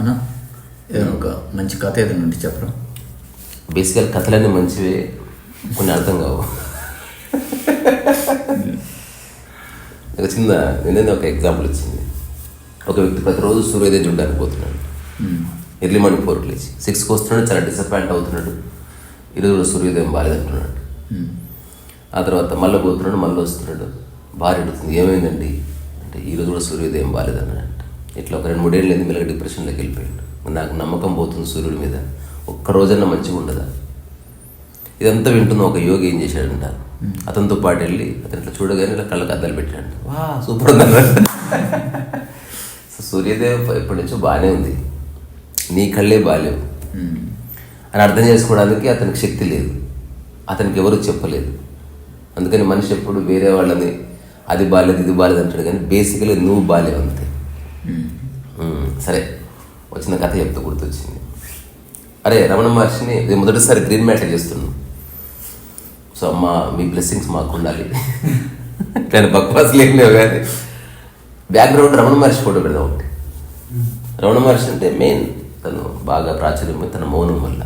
ఏదైనా ఒక మంచి కథ ఏదైనా ఉంటే చెప్పరా? బేసికల్ కథలన్నీ మంచివే కొన్ని అర్థం కావు. ఒక చిన్న నిన్న ఒక ఎగ్జాంపుల్ వచ్చింది. ఒక వ్యక్తి ప్రతిరోజు సూర్యోదయం చూడడానికి పోతున్నాడు. ఎర్లీ మార్నింగ్ ఫోర్కి లేచి. సిక్స్కి వస్తున్నాడు చాలా డిసప్పాయింట్ అవుతున్నాడు. ఈరోజు కూడా సూర్యోదయం బాగాలేదంటున్నాడు ఆ తర్వాత మళ్ళీ పోతున్నాడు మళ్ళీ వస్తున్నాడు. భార్య అడుగుతుంది ఏమైందండి? అంటే ఈరోజు కూడా సూర్యోదయం బాగాలేదన్నాడు ఇట్లా ఒక రెండు మూడేళ్ళు అయింది మెల్లగా డిప్రెషన్లోకి వెళ్ళిపోయాడు? నాకు నమ్మకం పోతుంది సూర్యుడి మీద. ఒక్క రోజన్నా మంచిగా ఉండదా? ఇదంతా వింటున్న ఒక యోగి ఏం చేశాడంట? అతనితో పాటు వెళ్ళి అతను ఇట్లా చూడగానే ఇలా కళ్ళకి అద్దాలు పెట్టాడు వా సూపర్ ఉందన్నాడు సో సూర్యోదయం ఎప్పటి నుంచో బాగానే ఉంది. నీ కళ్ళే బాగాలేవు. అని అర్థం చేసుకోవడానికి అతనికి శక్తి లేదు. అతనికి ఎవరు చెప్పలేదు. అందుకని మనిషి ఎప్పుడు వేరే వాళ్ళని అది బాగాలేదు ఇది బాగాలేదు అంటాడు. కానీ బేసికలీ నువ్వు బాగాలేవు అంతే. సరే వచ్చిన కథ చెప్తూ గుర్తొచ్చింది. అరే రమణ మహర్షిని ఇది మొదటిసారి గ్రీన్ మ్యాటర్ చేస్తున్నాను సో అమ్మ మీ బ్లెస్సింగ్స్ మాకు ఉండాలి నేను బక్వాస్ లేవు కానీ బ్యాక్గ్రౌండ్ రమణ మహర్షి ఫోటో పెడదాం ఒకటి. రమణ మహర్షి అంటే మెయిన్ తను బాగా ప్రాచుర్యం తన మౌనం వల్ల.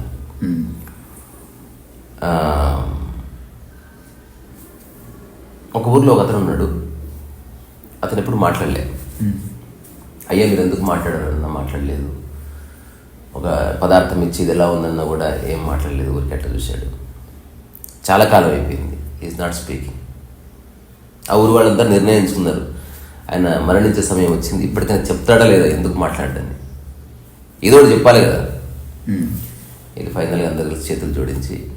ఒక ఊర్లో ఒక అతను ఉన్నాడు. అతను ఎప్పుడు మాట్లాడలే. అయ్యా మీరు ఎందుకు మాట్లాడారు? అన్న మాట్లాడలేదు. ఒక పదార్థం ఇచ్చి ఇది ఎలా ఉందన్నా కూడా ఏం మాట్లాడలేదు ఊరికి అట్ట చూశాడు. చాలా కాలం అయిపోయింది. ఈజ్ నాట్ స్పీకింగ్ ఆ ఊరు వాళ్ళంతా నిర్ణయించుకున్నారు. ఆయన మరణించే సమయం వచ్చింది. ఇప్పటికైనా చెప్తాడా లేదా? ఎందుకు మాట్లాడని ఏదో ఒకటి చెప్పాలి కదా. ఇది ఫైనల్గా అందరు కలిసి చేతులు జోడించి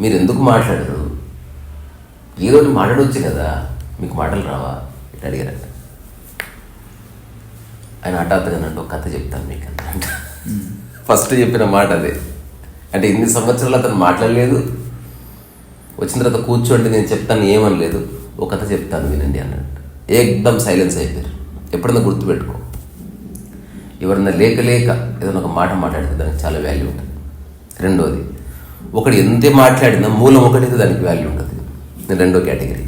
మీరు ఎందుకు మాట్లాడరు? ఏదో ఒకటి మాట్లాడవచ్చు కదా. మీకు మాటలు రావా? ఇట్లా అడిగారంట. ఆయన హఠాత్తుగా నన్ను ఒక కథ చెప్తాను మీకు అన్నమాట ఫస్ట్ చెప్పిన మాట అదే. అంటే ఇన్ని సంవత్సరాలు అతను మాట్లాడలేదు. వచ్చిన తర్వాత కూర్చోండి నేను చెప్తాను ఏమనలేదు. ఒక కథ చెప్తాను వినండి అన్నట్టు. ఏకదమ్ సైలెన్స్ అయిపోయారు. ఎప్పుడన్నా గుర్తుపెట్టుకో. ఎవరన్నా లేక లేక ఏదైనా ఒక మాట మాట్లాడితే దానికి చాలా వాల్యూ ఉంటుంది. రెండోది ఒకడు ఎంత మాట్లాడినా మూలం ఒకటైతే దానికి వాల్యూ ఉంటుంది. నేను రెండో కేటగిరీ.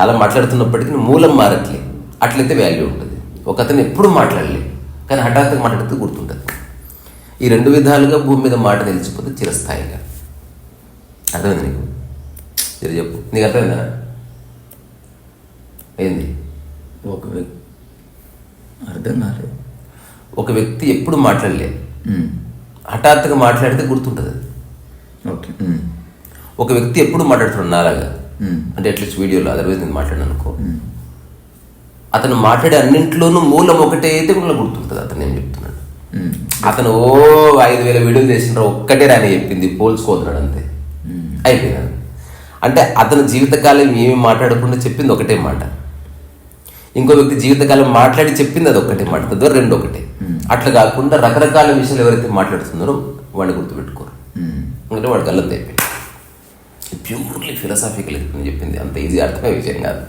చాలా మాట్లాడుతున్నప్పటికీ మూలం మారట్లే. అట్లయితే వాల్యూ ఉంటుంది. ఒక అతను ఎప్పుడు మాట్లాడలే కానీ హఠాత్తుగా మాట్లాడితే గుర్తుంటుంది. ఈ రెండు విధాలుగా భూమి మీద మాట నిలిచిపోతే చిరస్థాయిగా. అర్థమైంది నీకు? మీరు చెప్పు. నీకు అర్థమైందా? ఏంది? ఒక వ్యక్తి అర్థం కాలేదు. ఒక వ్యక్తి ఎప్పుడు మాట్లాడలే హఠాత్తుగా మాట్లాడితే గుర్తుంటుంది. అది ఓకే ఒక వ్యక్తి ఎప్పుడు మాట్లాడుతున్నాడు నాలాగా? అంటే అట్లీస్ట్ వీడియోలో అదర్వైజ్ నేను మాట్లాడాను అనుకో. అతను మాట్లాడే అన్నింటిలోనూ మూలం ఒకటే అయితే కూడా గుర్తుంటుంది. అతను ఏం చెప్తున్నాడు? అతను ఓ ఐదు వేల వీడియోలు చేసిన ఒక్కటే రాని చెప్పింది పోల్చుకోతున్నాడు అంతే. అయిపోయినాడు. అంటే అతను జీవితకాలం ఏమి మాట్లాడకుండా చెప్పింది ఒకటే మాట. ఇంకో వ్యక్తి జీవితకాలం మాట్లాడి చెప్పింది అది ఒక్కటే మాట. తద్వారా రెండు ఒకటే. అట్లా కాకుండా రకరకాల విషయాలు ఎవరైతే మాట్లాడుతున్నారో వాడిని గుర్తుపెట్టుకోరు. ఎందుకంటే వాడు గల్లంత అయిపోయింది ప్యూర్లీ ఫిలసాఫికల్ చెప్పింది. అంత ఈజీ అర్థమయ్యే విషయం కాదు.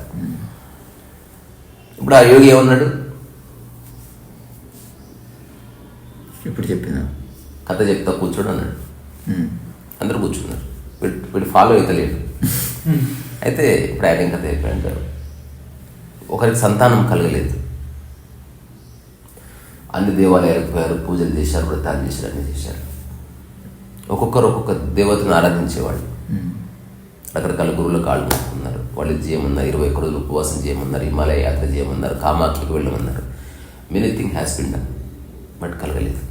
ఇప్పుడు ఆ యోగి ఏమన్నాడు? ఇప్పుడు చెప్పిన కథ చెప్తా కూర్చోడు అన్నాడు. అందరూ కూర్చున్నారు. వీడు వీడు ఫాలో అవుతలేడు అయితే ఇప్పుడు ఆయన కథ చెప్పాడంటారు ఒకరికి సంతానం కలగలేదు. అన్ని దేవాలయాలకు పోయారు పూజలు చేశారు వ్రతాలు చేశారు అన్ని చేశారు. ఒక్కొక్కరు ఒక్కొక్క దేవతను ఆరాధించేవాళ్ళు. రకరకాల గురువుల కాళ్ళు మొక్కున్నారు వాళ్ళు ఇది చేయమన్నారు ఇరవై ఒక్క రోజులు ఉపవాసం చేయమన్నారు హిమాలయ యాత్ర చేయమన్నారు కామాఖ్యకు వెళ్ళమన్నారు. Many thing has been done but కలగలేదు.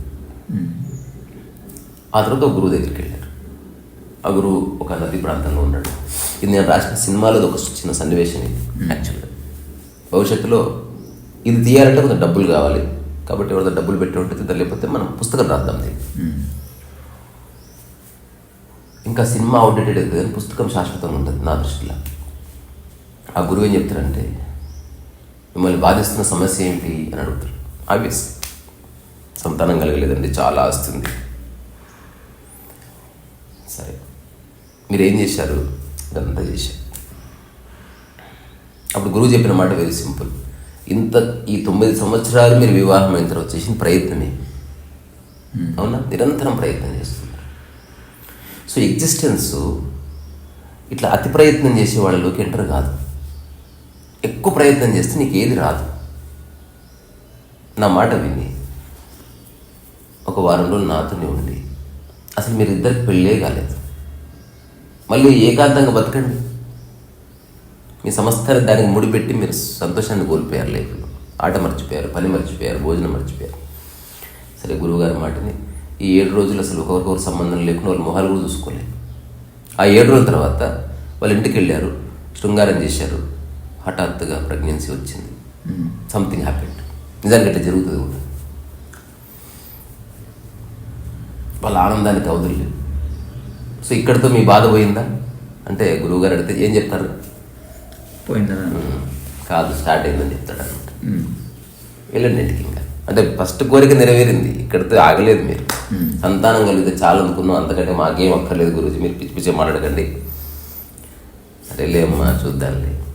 ఆ తర్వాత ఒక గురువు దగ్గరికి వెళ్ళారు. ఆ గురువు ఒక నది ప్రాంతంలో ఉన్నాడు. ఇది నేను రాసిన సినిమాలో ఒక చిన్న సన్నివేశం ఇది యాక్చువల్గా భవిష్యత్తులో ఇది తీయాలంటే కొంత డబ్బులు కావాలి. కాబట్టి ఎవరితో డబ్బులు పెట్టి ఉంటుంది లేకపోతే మనం పుస్తకం రాద్దాం దీన్ని. ఇంకా సినిమా అవుట్డేటెడ్ అవుతుంది కానీ పుస్తకం శాశ్వతంగా ఉంటుంది నా దృష్టిలో. ఆ గురువు ఏం చెప్తారంటే మిమ్మల్ని బాధిస్తున్న సమస్య ఏంటి? అని అడుగుతారు. ఆబ్వియస్ సంతానం కలగలేదండి చాలా వస్తుంది సరే. మీరు ఏం చేశారు? ఇదంతా చేశారు అప్పుడు గురువు చెప్పిన మాట వెరీ సింపుల్ ఇంత ఈ తొమ్మిది సంవత్సరాలు మీరు వివాహం అయిన తర్వాత చేసిన ప్రయత్నమే. అవునా? నిరంతరం ప్రయత్నం చేస్తున్నారు. సో ఎగ్జిస్టెన్స్ ఇట్లా అతి ప్రయత్నం చేసే వాళ్ళలోకి ఎంటర్ కాదు. ఎక్కువ ప్రయత్నం చేస్తే నీకు ఏది రాదు. నా మాట విని ఒక వారం రోజులు నాతోనే ఉండి. అసలు మీరు ఇద్దరికి పెళ్ళే కాలేదు. మళ్ళీ ఏకాంతంగా బతకండి. మీ సంస్థని దానికి ముడిపెట్టి మీరు సంతోషాన్ని కోల్పోయారు లైఫ్లో. ఆట మర్చిపోయారు పని మర్చిపోయారు భోజనం మర్చిపోయారు. సరే గురువుగారి మాటని ఈ ఏడు రోజులు అసలు ఒకరికొకరు సంబంధం లేకుండా వాళ్ళు మొహాలు కూడా చూసుకోలేదు. ఆ ఏడు రోజుల తర్వాత వాళ్ళ ఇంటికి వెళ్ళారు శృంగారం చేశారు హఠాత్తుగా ప్రెగ్నెన్సీ వచ్చింది. సంథింగ్ హ్యాపెండ్ నిజానికి అట్లా జరుగుతుంది కూడా. వాళ్ళ ఆనందానికి అవధులు సో ఇక్కడితో మీ బాధ పోయిందా? అంటే గురువుగారు అడిగితే ఏం చెప్తారు? పోయిందా? "ఉమ్, కాదు స్టార్ట్ అయిందని చెప్తాడు అనమాట వెళ్ళండి ఇంటికి ఇంకా. అంటే ఫస్ట్ కోరిక నెరవేరింది. ఇక్కడితో ఆగలేదు మీరు. సంతానం కలిగితే చాలా అనుకున్నాం. అంతకంటే మాకేం అక్కర్లేదు గురించి మీరు పిచ్చి పిచ్చి మాట్లాడకండి. సరేలే అమ్మా చూద్దాంలే.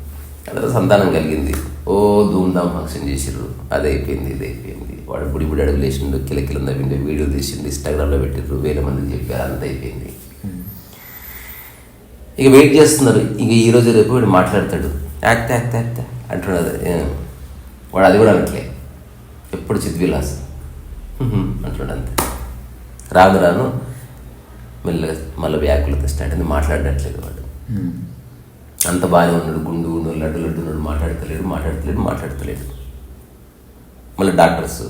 సంతానం కలిగింది. ఓ ధూమ్ధామ్ ఫంక్షన్ చేసిర్రు. అది అయిపోయింది ఇది అయిపోయింది. వాడు బుడి బుడి అడుగులు వేసిండు కిలకిలం నవ్విండు వీడియో తీసిండు ఇన్స్టాగ్రామ్లో పెట్టిర్రు వేరే మందికి చెప్పారు అంత అయిపోయింది. ఇక వెయిట్ చేస్తున్నారు. ఇక ఈ రోజు రేపు వీడు మాట్లాడతాడు. యాక్ట్ యాక్ట్ యాక్ట్ అంటున్నాడు. వాడు అది కూడా అనట్లే. ఎప్పుడు చిద్విలాస్. అంటున్నాడు అంతే. రాను రాను మెల్లగా మళ్ళీ వ్యాకులత స్టార్ట్ అయింది. మాట్లాడట్లేదు వాడు. అంత బాగానే ఉన్నాడు. గుండు గుండు లడ్డు లడ్డు ఉన్నాడు మాట్లాడతలేడు మాట్లాడతలేడు మాట్లాడతలేడు. మళ్ళీ డాక్టర్స్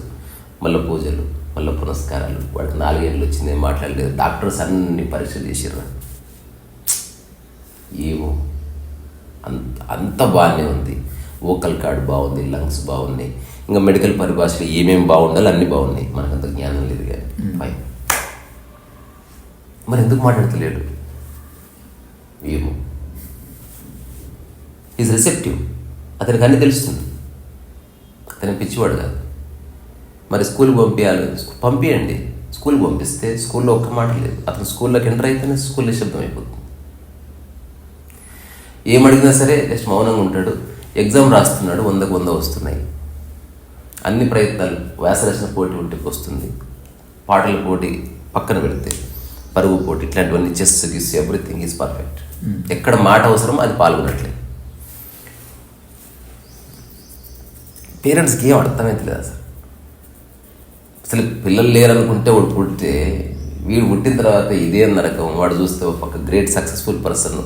మళ్ళీ పూజలు మళ్ళీ పునస్కారాలు. వాడికి నాలుగేళ్ళు వచ్చింది మాట్లాడలేదు. డాక్టర్స్ అన్ని పరీక్షలు చేసిర్రు ఏమో. అంత అంత బాగానే ఉంది. ఓకల్ కార్డ్ బాగుంది లంగ్స్ బాగున్నాయి. ఇంకా మెడికల్ పరిభాషలో ఏమేమి బాగుండాలి అన్నీ బాగున్నాయి. మనకంత జ్ఞానం లేదు కానీ. ఫైన్. మరి ఎందుకు మాట్లాడతలేడు? ఏమో. ఈజ్ రిసెప్టివ్ అతనికి అన్నీ తెలుస్తుంది. అతను పిచ్చివాడు కాదు. మరి స్కూల్కి పంపించాలి పంపించండి స్కూల్కి పంపిస్తే స్కూల్లో ఒక్క మాట లేదు. అతను స్కూల్లోకి ఎంటర్ అయితేనే స్కూల్ నిశ్శబ్దం అయిపోతుంది. ఏం అడిగినా సరే జస్ట్ మౌనంగా ఉంటాడు. ఎగ్జామ్ రాస్తున్నాడు. వందకు వంద వస్తున్నాయి. అన్ని ప్రయత్నాలు వ్యాసరచన పోటీ ఉంటే వస్తుంది. పాటల పోటీ పక్కన పెడితే పరుగు పోటీ ఇట్లాంటివన్నీ చెస్ గిస్ ఎవ్రీథింగ్ ఈజ్ పర్ఫెక్ట్. ఎక్కడ మాట అవసరమో అది పాల్గొనట్లేదు పేరెంట్స్కి ఏం అర్థమైతలేదు అసలు. అసలు పిల్లలు లేరనుకుంటే వాడు పుట్టితే వీడు పుట్టిన తర్వాత ఇదే నరకం వాడు చూస్తే ఒక గ్రేట్ సక్సెస్ఫుల్ పర్సన్.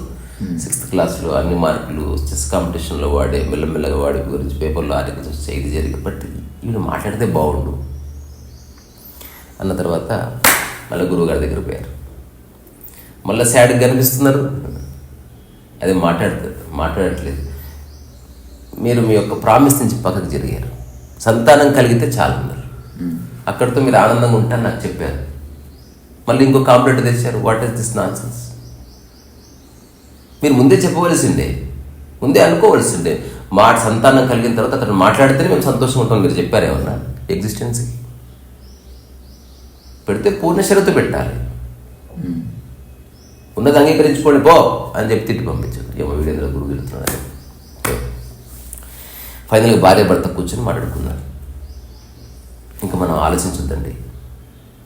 సిక్స్త్ క్లాస్లో అన్ని మార్కులు చెస్ కాంపిటీషన్లో వాడే మెల్లమెల్లగా వాడి గురించి పేపర్లో ఆర్టికల్స్ వచ్చాయి ఇది జరిగి బట్ వీడు మాట్లాడితే బాగుండు. అన్న తర్వాత మళ్ళీ గురువు గారి దగ్గర పోయారు. మళ్ళీ సాడ్గా కనిపిస్తున్నారు. అదే మాట్లాడతారు మాట్లాడట్లేదు. మీరు మీ యొక్క ప్రామిస్ నుంచి పక్కకు జరిగారు. సంతానం కలిగితే చాలు అన్నారు. అక్కడితో మీరు ఆనందంగా ఉంటారని నాకు చెప్పారు. మళ్ళీ ఇంకో కాంప్లైంట్ తెచ్చారు. వాట్ ఈస్ దిస్ నాన్సెన్స్ మీరు ముందే చెప్పవలసిండే ముందే అనుకోవలసిండే మా సంతానం కలిగిన తర్వాత అతను మాట్లాడితేనే మేము సంతోషంగా ఉంటాం మీరు చెప్పారు ఏమన్నా? ఎగ్జిస్టెన్స్కి పెడితే పూర్ణ షరతు పెట్టాలి. ఉన్నది అంగీకరించుకోండి పో అని చెప్పి తిట్టి పంపించాడు ఏమో వీడేంద్ర గురువు తిడుతున్నాడు. ఫైనల్గా భార్య భర్త కూర్చొని మాట్లాడుకున్నారు. ఇంకా మనం ఆలోచించొద్దండి.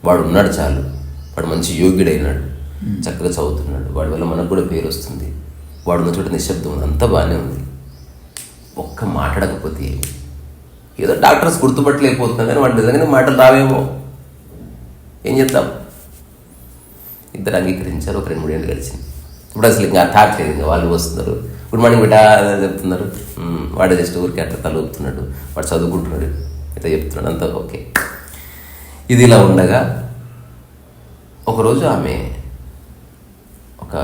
వాడు ఉన్నాడు చాలు. వాడు మంచి యోగ్యుడైనాడు. చక్కగా చదువుతున్నాడు. వాడి వల్ల మనకు కూడా పేరు వస్తుంది. వాడు ఉన్న చోట నిశ్శబ్దం ఉంది. అంతా బాగానే ఉంది. ఒక్క మాట్లాడకపోతే ఏమి? ఏదో డాక్టర్స్ గుర్తుపట్టలేకపోతున్నాం కానీ వాడు నిజంగానే మాటలు రావేమో? ఏం చేద్దాం? ఇద్దరు అంగీకరించారు. ఒక రెండు మూడేళ్ళు గడిచింది. ఇప్పుడు అసలు ఇంకా థాట్ లేదు ఇంకా వాళ్ళు వస్తున్నారు. గుడ్ మార్నింగ్ బిడ్డా అని చెప్తున్నారు. వాడు జస్ట్ ఊరికి అట్లా తల ఊపుతున్నాడు. వాడు చదువుకుంటున్నాడు. ఇట్లా చెప్తున్నాడు. అంతా ఓకే. ఇది ఇలా ఉండగా ఒకరోజు ఆమె ఒక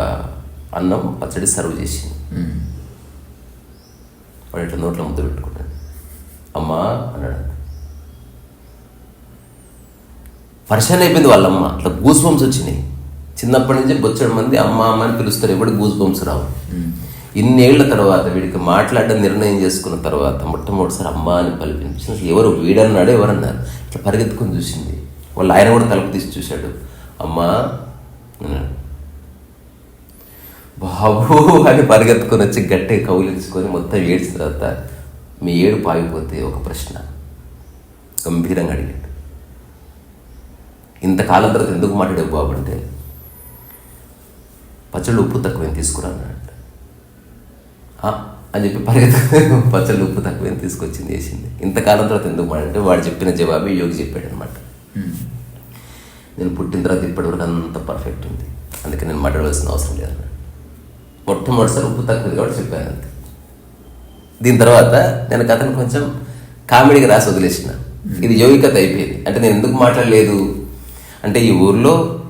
అన్నం పచ్చడి సర్వ్ చేసింది. వాడు ఇట్లా నోట్లో ముద్ద పెట్టుకున్నాడు అమ్మా అన్నాడు. పరిశాన్ అయిపోయింది వాళ్ళమ్మ. అట్లా గూస్ బంప్స్ వచ్చినాయి. చిన్నప్పటి నుంచి బొచ్చడి మంది అమ్మ అమ్మ అని పిలుస్తారు. ఎవడి గూస్ బంప్స్ రావు ఇన్నేళ్ళ తర్వాత వీడికి మాట్లాడడం నిర్ణయం చేసుకున్న తర్వాత మొట్టమొదటిసారి అమ్మ అని పలిపించి ఎవరు వీడన్నాడు ఎవరన్నారు? ఇట్లా పరిగెత్తుకొని చూసింది. వాళ్ళు ఆయన కూడా తలుపు తీసి చూశాడు. అమ్మా బాబు అని పరిగెత్తుకొని వచ్చి గట్టిగా కౌలించుకొని మొత్తం ఏడ్చిన తర్వాత మీ ఏడు పాగిపోతే ఒక ప్రశ్న. గంభీరంగా అడిగాడు. ఇంతకాలం తర్వాత ఎందుకు మాట్లాడావు బాబు అంటే? పచ్చళ్ళు ఉప్పు తక్కువ తీసుకురా అన్నాడు. అని చెప్పి పరిగెత్త పచ్చళ్ళు ఉప్పు తక్కువ తీసుకొచ్చింది వేసింది. ఇంతకాలం తర్వాత ఎందుకు అంటే వాడు చెప్పిన జవాబే యోగి చెప్పాడు అనమాట నేను పుట్టిన తర్వాత ఇప్పటివరకు అంత పర్ఫెక్ట్ ఉంది. అందుకే నేను మాట్లాడవలసిన అవసరం లేదు అన్నాడు. మొట్టమొదటిసారి ఉప్పు తక్కువ ఉంది కాబట్టి చెప్పాను అంతే. దీని తర్వాత నేను కథను కొంచెం కామెడీగా రాసి వదిలేసిన. ఇది యోగి కథ అయిపోయింది. అంటే నేను ఎందుకు మాట్లాడలేదు? అంటే ఈ ఊర్లో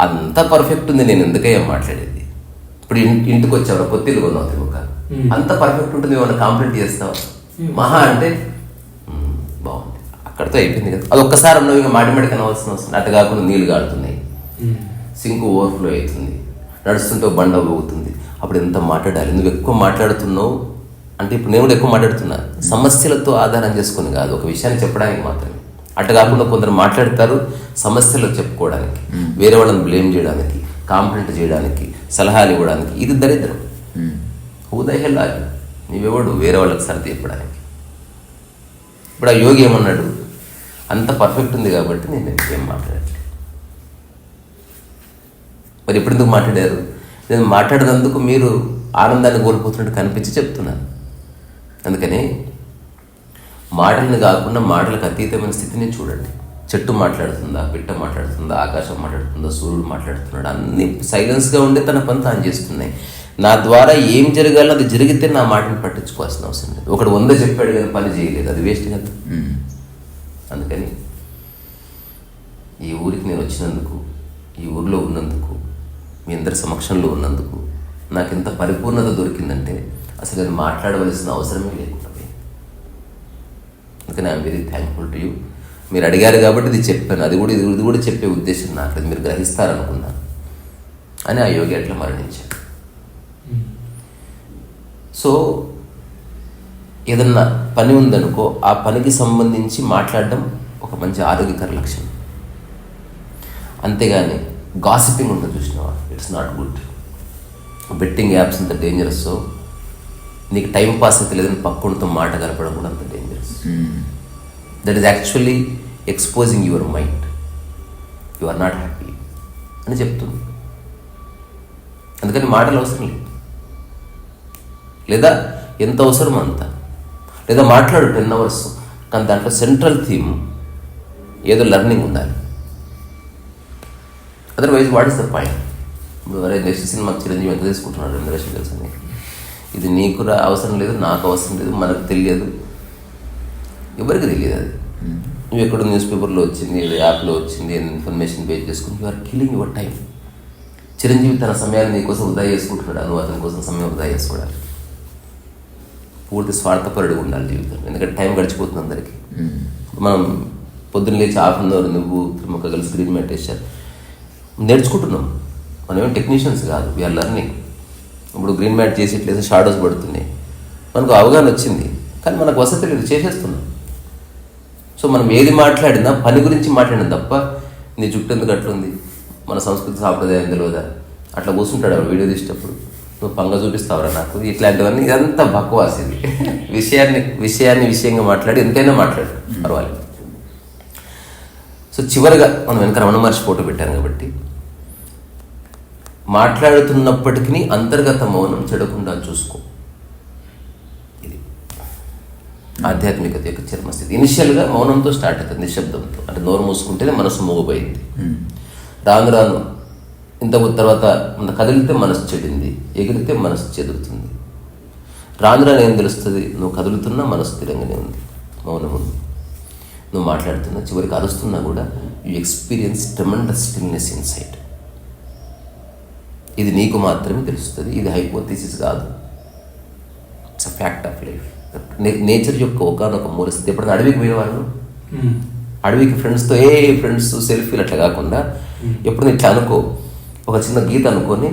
అంత పర్ఫెక్ట్ ఉంది నేను ఎందుకయ్యా మాట్లాడేది? ఇప్పుడు ఇంటికి వచ్చావు పొత్తిలు కొన్నావు తిరుమక అంత పర్ఫెక్ట్ ఉంటుంది ఏమన్నా కాంప్లైంట్ చేస్తావా. మహా అంటే "మ్మ్, బాగుంది. అక్కడితో అయిపోయింది కదా. అది ఒక్కసారి అన్నావు ఇంకా మాటి మాటికి అనవలసిన అవసరం అటు కాకుండా నీళ్ళు కాడుతున్నాయి సింక్ ఓవర్ఫ్లో అవుతుంది. నడుస్తుంటే బండ ఊగుతుంది. అప్పుడు ఎంత మాట్లాడాలి? నువ్వు ఎక్కువ మాట్లాడుతున్నావు? అంటే ఇప్పుడు నేను కూడా ఎక్కువ మాట్లాడుతున్నా. సమస్యలతో ఆధారం చేసుకొని కాదు. ఒక విషయాన్ని చెప్పడానికి మాత్రమే. అటు కాకుండా కొందరు మాట్లాడతారు సమస్యలు చెప్పుకోవడానికి. వేరే వాళ్ళని బ్లేమ్ చేయడానికి కాంప్లైంట్ చేయడానికి సలహాలు ఇవ్వడానికి. ఇది దరిద్రం. హూదహెల్లాలి నీవెవడు వేరే వాళ్ళకి సరి తీర్పడానికి ఇప్పుడు ఆ యోగి ఏమన్నాడు అంత పర్ఫెక్ట్ ఉంది కాబట్టి నేను ఏం మాట్లాడట్లేదు మరి ఎప్పుడు ఎందుకు మాట్లాడారు నేను మాట్లాడినందుకు మీరు ఆనందాన్ని కోల్పోతున్నట్టు కనిపించి చెప్తున్నాను అందుకని మాటలను కాకుండా మాటలకు అతీతమైన స్థితిని చూడండి చెట్టు మాట్లాడుతుందా పిట్ట మాట్లాడుతుందా ఆకాశం మాట్లాడుతుందా సూర్యుడు మాట్లాడుతున్నాడు అన్ని సైలెన్స్గా ఉండి తన పని తాను చేస్తున్నాయి నా ద్వారా ఏం జరగాలో అది జరిగితే నా మాటను పట్టించుకోవాల్సిన అవసరం లేదు. ఒకడు వంద చెప్పాడు కదా పని చేయలేదు. అది వేస్ట్ కదా. అందుకని ఈ ఊరికి నేను వచ్చినందుకు ఈ ఊరిలో ఉన్నందుకు మీ అందరి సమక్షంలో ఉన్నందుకు నాకు ఎంత పరిపూర్ణత దొరికిందంటే అసలు నేను మాట్లాడవలసిన అవసరమే లేకుండా పోయింది. అందుకని I'm very thankful to you మీరు అడిగారు కాబట్టి ఇది చెప్పాను. అది కూడా ఇది ఇది కూడా చెప్పే ఉద్దేశం నాకు మీరు గ్రహిస్తారనుకున్నాను. అని ఆ యోగి అట్లా మరణించాడు. సో ఏదన్నా పని ఉందనుకో ఆ పనికి సంబంధించి మాట్లాడడం ఒక మంచి ఆరోగ్యకర లక్షణం. అంతేగాని గాసిపింగ్ ఉంటుంది చూసినావా? It's not good betting apps అంత డేంజరస్ నీకు టైం పాస్ అయితే లేదని పక్కనతో మాట కలపడం కూడా అంత dangerous that is actually exposing your mind you are not happy అని చెప్తుంది. అందుకని మాటలు అవసరం లేదు. లేదా ఎంత అవసరం అంత. లేదా మాట్లాడు టెన్ అవర్స్ కానీ దాంట్లో సెంట్రల్ థీమ్ ఏదో లెర్నింగ్ ఉండాలి. Otherwise what is the point? ఇప్పుడు నెక్స్ట్ సినిమా చిరంజీవి ఎంత తీసుకుంటున్నాడు రెండు లక్షలు తెలుసు ఇది నీకు రా- అవసరం లేదు నాకు అవసరం లేదు మనకు తెలియదు. ఎవరికి తెలియదు అది? నువ్వు ఎక్కడ న్యూస్ పేపర్లో వచ్చింది ఏదో యాప్లో వచ్చింది ఇన్ఫర్మేషన్ పే చేసుకుని you are killing your time Chiranjeevi తన సమయాన్ని నీకోసం వృధా చేసుకుంటున్నాడు నువ్వు అతని కోసం సమయం వృధా చేసుకోవడానికి. పూర్తి స్వార్థపరుడు ఉండాలి జీవితం ఎందుకంటే టైం గడిచిపోతుంది అందరికీ. మనం పొద్దున్న లేచి హాఫ్ అన్ అవర్ నువ్వు తిరుమక కలిసి స్క్రీన్ మెడిటేషన్ నేర్చుకుంటున్నాం. మనం ఏం టెక్నీషియన్స్ కాదు. వీఆర్ లర్నింగ్ ఇప్పుడు గ్రీన్ మ్యాట్ చేసి ఇట్లేసి షాడోస్ పడుతున్నాయి. మనకు అవగాహన వచ్చింది. కానీ మనకు వసతి లేదు. చేసేస్తున్నాం. సో మనం ఏది మాట్లాడినా పని గురించి మాట్లాడినా తప్ప నీ జుట్టు ఎందుకు అట్లుంది? మన సంస్కృతి సాంప్రదాయం తెలియదా అట్లా కూర్చుంటాడు వీడియో తీసేటప్పుడు. నువ్వు పంగ చూపిస్తావురా నాకు. ఇట్లాంటివన్నీ ఇదంతా బక్వాస్ ఇది. విషయాన్ని విషయాన్ని విషయంగా మాట్లాడి ఎంతైనా మాట్లాడు. పర్వాలేదు. సో చివరిగా మనం వెనక రమణ మహర్షి ఫోటో పెట్టాను కాబట్టి మాట్లాడుతున్నప్పటికీ అంతర్గత మౌనం చెడకుండా చూసుకో. ఇది ఆధ్యాత్మికత యొక్క చర్మస్థితి. ఇనిషియల్గా మౌనంతో స్టార్ట్ అవుతుంది నిశ్శబ్దంతో. అంటే నోరు మూసుకుంటేనే మనసు మూగపోయింది రాను రాను ఇంత తర్వాత మన కదిలితే మనసు చెడింది ఎగిరితే మనసు చెదురుతుంది. రాను రాను ఏం తెలుస్తుంది నువ్వు కదులుతున్నా మనసు స్థిరంగానే ఉంది. మౌనం ఉంది నువ్వు మాట్లాడుతున్నా చివరికి అరుస్తున్నా కూడా you experience tremendous stillness inside ఇది నీకు మాత్రమే తెలుస్తుంది ఇది హైపోథిసిస్ కాదు. It's a fact of life nature యొక్క ఒకనొక మూలస్థితి ఎప్పుడైనా అడవికి పోయేవాళ్ళు అడవికి ఫ్రెండ్స్తో ఏ ఫ్రెండ్స్ సెల్ఫీలు అట్లా కాకుండా ఎప్పుడు ఇట్లా అనుకో ఒక చిన్న గీత అనుకొని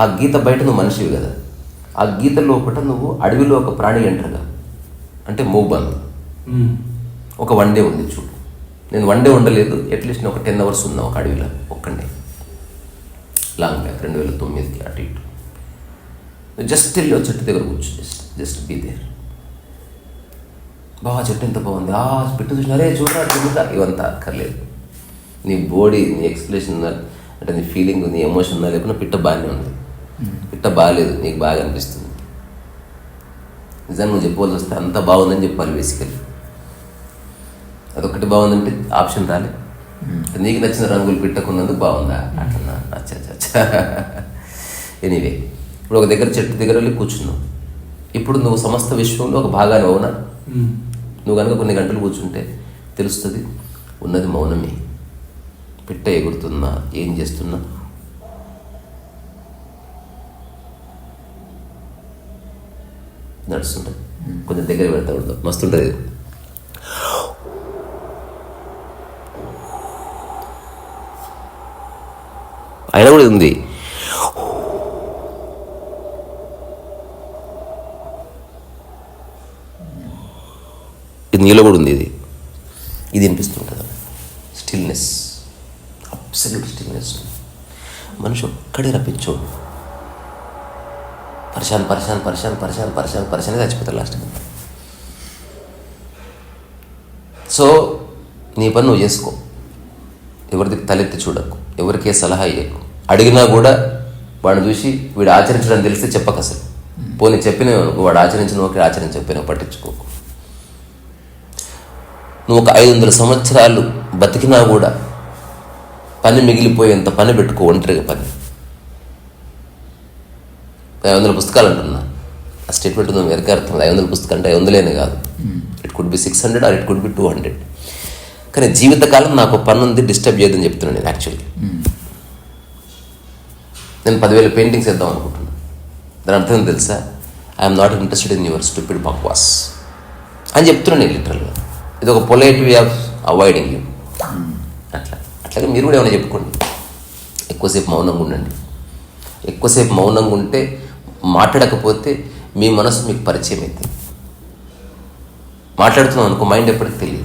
ఆ గీత బయట నువ్వు మనిషివి కదా. ఆ గీత లోపల నువ్వు అడవిలో ఒక ప్రాణి ఎంటర్గా అంటే మూబంద్ ఒక వన్ డే ఉంది చూడు. నేను వన్ డే ఉండలేదు. అట్లీస్ట్ నేను ఒక టెన్ అవర్స్ ఉన్నా ఒక అడవిలో ఒక్కడే లాంగ్ బ్యాక్ రెండు వేల తొమ్మిదికి అటు ఇటు. జస్ట్ వెళ్ళి ఒక చెట్టు దగ్గర కూర్చో జస్ట్ జస్ట్ బీ దేర్ బాగా చెట్టు ఎంత బాగుంది. ఆ పెట్టు చూసినారే చూడరా చూడరా ఇవంతా అక్కర్లేదు. నీ బాడీ నీ ఎక్స్ప్రెషన్ అంటే నీ ఫీలింగ్ నీ ఎమోషన్ ఉన్నా లేకుండా పిట్ట బాగానే ఉంది. పిట్ట బాగాలేదు నీకు బాగా అనిపిస్తుంది. నిజాన్ని నువ్వు చెప్పవలసి వస్తే అంత బాగుందని చెప్పాలి బేసికలీ అదొకటి బాగుందంటే ఆప్షన్ రాలే. నీకు నచ్చిన రంగులు పెట్టకున్నందుకు బాగుందా? అట్లా అచ్చా అచ్చా, అచ్చా. ఎనీవే ఇప్పుడు ఒక దగ్గర చెట్టు దగ్గర వెళ్ళి కూర్చున్నావు. ఇప్పుడు నువ్వు సమస్త విశ్వంలో ఒక భాగాన్ని అవునా? నువ్వు కనుక కొన్ని గంటలు కూర్చుంటే తెలుస్తుంది ఉన్నది మౌనమే. పిట్ట ఎగురుతున్నా ఏం చేస్తున్నా? నడుస్తుంటా కొంచెం దగ్గర పెడతా ఉంటాం మస్తుంటుంది ఇది. అయినా కూడా ఉంది. ఇది నీలో కూడా ఉంది ఇది. ఇది వినిపిస్తుంటుంది. స్టిల్నెస్. అబ్సల్యూట్ స్టిల్నెస్ మనిషి ఒక్కడే రప్పించు పరిశాన్ పరిశాన్ పరిశాన్ పరిశాన్ పరిశాన్ పరిశానే చచ్చిపోతారు లాస్ట్ సో నీ పని నువ్వు చేసుకో. ఎవరిది తలెత్తి చూడకు. ఎవరికే సలహా ఇవ్వకు అడిగినా కూడా వాడిని చూసి వీడు ఆచరించడం తెలిస్తే చెప్పక అసలు. పోనీ చెప్పిన వాడు ఆచరించిన ఓకే చెప్పిన పట్టించుకోకు. నువ్వు ఒక ఐదు వందల సంవత్సరాలు బతికినా కూడా పని మిగిలిపోయేంత పని పెట్టుకో ఒంటరిగా పని. ఐదు వందల పుస్తకాలు అంటున్నా. ఆ స్టేట్మెంట్ ఉంది వెనక అర్థం ఐదు వందల పుస్తకాలు అంటే ఐదు వందలేనే కాదు. It could be six hundred or it could be two hundred కానీ జీవితకాలం నాకు పని ఉంది డిస్టర్బ్ చేయదని చెప్తున్నాను నేను యాక్చువల్లీ నేను పదివేల పెయింటింగ్స్ వేద్దాం అనుకుంటున్నాను దాని అర్థం తెలుసా? I'm not interested in your stupid బక్వాస్ అని చెప్తున్నాను నేను లిటరల్గా ఇది ఒక polite way of avoiding you అట్లాగే మీరు కూడా ఏమైనా చెప్పుకోండి. ఎక్కువసేపు మౌనంగా ఉండండి. ఎక్కువసేపు మౌనంగా ఉంటే మాట్లాడకపోతే మీ మనసు మీకు పరిచయం అవుతుంది మాట్లాడుతున్నాం అనుకో మైండ్ ఎప్పటికి తెలియదు.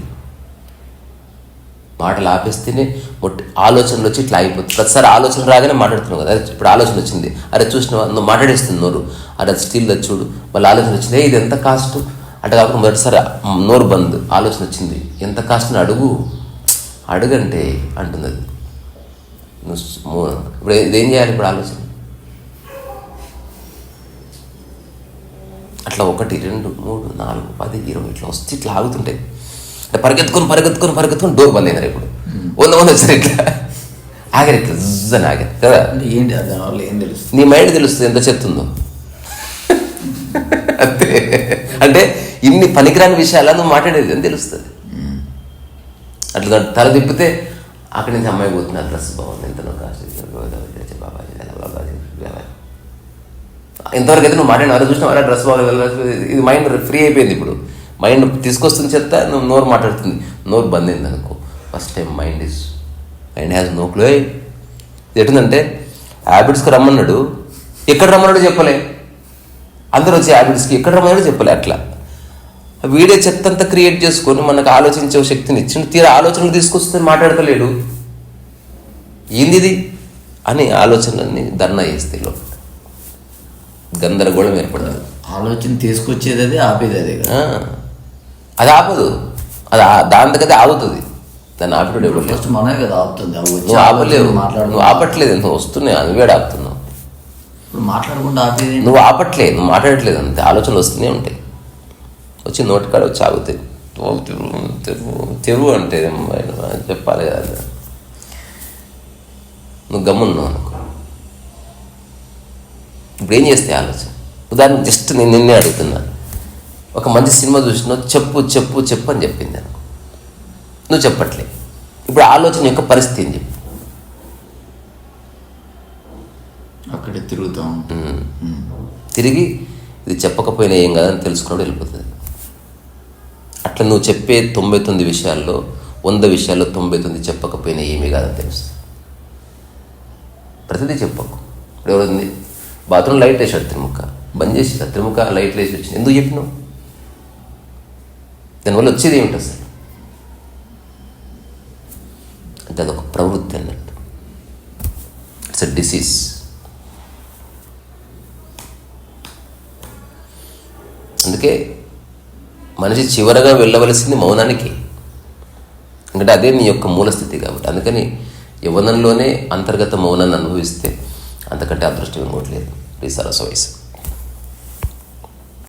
మాటలు ఆపేస్తేనే మొట్టి ఆలోచనలు వచ్చి ఇట్లా అయిపోతుంది ప్రతిసారి ఆలోచన రాగానే మాట్లాడుతున్నావు కదా ఇప్పుడు ఆలోచన వచ్చింది. అరే చూసినావా? నువ్వు మాట్లాడేస్తుంది నోరు. అరే అది చూడు. మళ్ళీ ఆలోచన వచ్చింది ఇది ఎంత కాస్ట్? అంటే కాకుండా మొదటిసారి నోరు బంద్. ఆలోచన వచ్చింది ఎంత కాస్ట్? అని అడుగు. అడుగంటే అంటుంది అది నువ్వు ఇప్పుడు ఇదేం చేయాలి ఇప్పుడు ఆలోచన? అట్లా ఒకటి రెండు మూడు నాలుగు పది ఇరవై ఇట్లా వస్తే ఇట్లా ఆగుతుంటాయి అంటే పరిగెత్తుకొని పరిగెత్తుకొని పరిగెత్తుకొని డోర్ బంద్ అయినారు ఇప్పుడు. వంద వంద వచ్చారు ఇట్లా. ఆగారు ఇట్లా ఆగారు కదా? ఏంటి ఏం తెలుస్తుంది? నీ మైండ్ తెలుస్తుంది ఎంత చెత్తుందో అంతే. అంటే ఇన్ని పనికిరాని విషయాలు నువ్వు మాట్లాడేది అని తెలుస్తుంది? అట్లా తల తిప్పితే అక్కడి నుంచి అమ్మాయి పోతున్నా డ్రెస్ బాగుంది ఎంత కాస్ట్ ఇంతవరకు అయితే నువ్వు మాట్లాడిన అరే చూసినా అలా డ్రెస్ బాగుంది ఇది మైండ్ ఫ్రీ అయిపోయింది ఇప్పుడు. మైండ్ తీసుకొస్తుంది చెత్త నువ్వు నోరు మాట్లాడుతుంది. నోరు బంద్ అయింది అనుకో. First time mind is mind has no క్లో ఎటుందంటే హ్యాబిట్స్కి రమ్మన్నాడు. ఎక్కడ రమ్మన్నాడు చెప్పలే. అందరూ వచ్చి హ్యాబిట్స్కి ఎక్కడ రమ్మన్నాడు చెప్పలే. అట్లా. వీడే చెత్త అంతా క్రియేట్ చేసుకొని మనకు ఆలోచించే శక్తిని ఇచ్చిన తీరా ఆలోచనలు తీసుకొస్తే మాట్లాడతలేడు. ఏంది ఇది అని ఆలోచనలన్నీ ధర్నా చేస్తే లోపల. గందరగోళం ఏర్పడదు. ఆలోచన తీసుకొచ్చేది అదే ఆపేది అదే అది ఆపదు. అది దగ్గర ఆగుతుంది. దాన్ని ఆపిడు. ఫస్ట్ మనమే కదా ఆపుతుంది. నువ్వు ఆపలేవు ఆలోచనలు మాట్లాడు నువ్వు ఆపట్లేదు. నువ్వు వస్తున్నాయి అది వేడి ఆపుతున్నావు ఇప్పుడు మాట్లాడకుండా ఆపేది? నువ్వు ఆపట్లేదు. నువ్వు మాట్లాడట్లేదు అంతే. ఆలోచనలు వస్తూనే ఉంటాయి. వచ్చి నోటికాడ వచ్చి ఆగుతాయి తెరువు అంటే చెప్పాలి కదా. నువ్వు గమ్మున్నావు అనుకో. ఇప్పుడు ఏం చేస్తాయి ఆలోచన? ఉదాహరణ జస్ట్ నేను నిన్నే అడుగుతున్నా. ఒక మంచి సినిమా చూసినావు చెప్పు చెప్పు చెప్పు అని చెప్పింది అనుకో. నువ్వు చెప్పట్లే. ఇప్పుడు ఆలోచన యొక్క పరిస్థితి ఏం చెప్పు? అక్కడే తిరుగుతూ తిరిగి ఇది చెప్పకపోయినా ఏం కాదని తెలుసుకున్నాడు వెళ్ళిపోతుంది. అట్లా నువ్వు చెప్పే తొంభై తొమ్మిది విషయాల్లో వంద విషయాల్లో తొంభై తొమ్మిది చెప్పకపోయినా ఏమీ కాదని తెలుస్తుంది. ప్రతిదీ చెప్పకు. ఇప్పుడు ఎవరుంది? బాత్రూమ్ లైట్ వేసాడు త్రిముఖ. బంద్ చేసి త్రిముఖ లైట్ వేసి వచ్చింది. ఎందుకు చెప్పినావు? దానివల్ల వచ్చేది ఏమిటి అసలు? అంటే అదొక ప్రవృత్తి అన్నట్టు. ఇట్స్ అ డిసీజ్ అందుకే మనిషి చివరగా వెళ్ళవలసింది మౌనానికి. ఎందుకంటే అదే నీ యొక్క మూలస్థితి కాబట్టి. అందుకని యవ్వనంలోనే అంతర్గత మౌనాన్ని అనుభవిస్తే అంతకంటే అదృష్టం ఇవ్వట్లేదు ప్లీజ్ ఈ సరస్వ వయసు.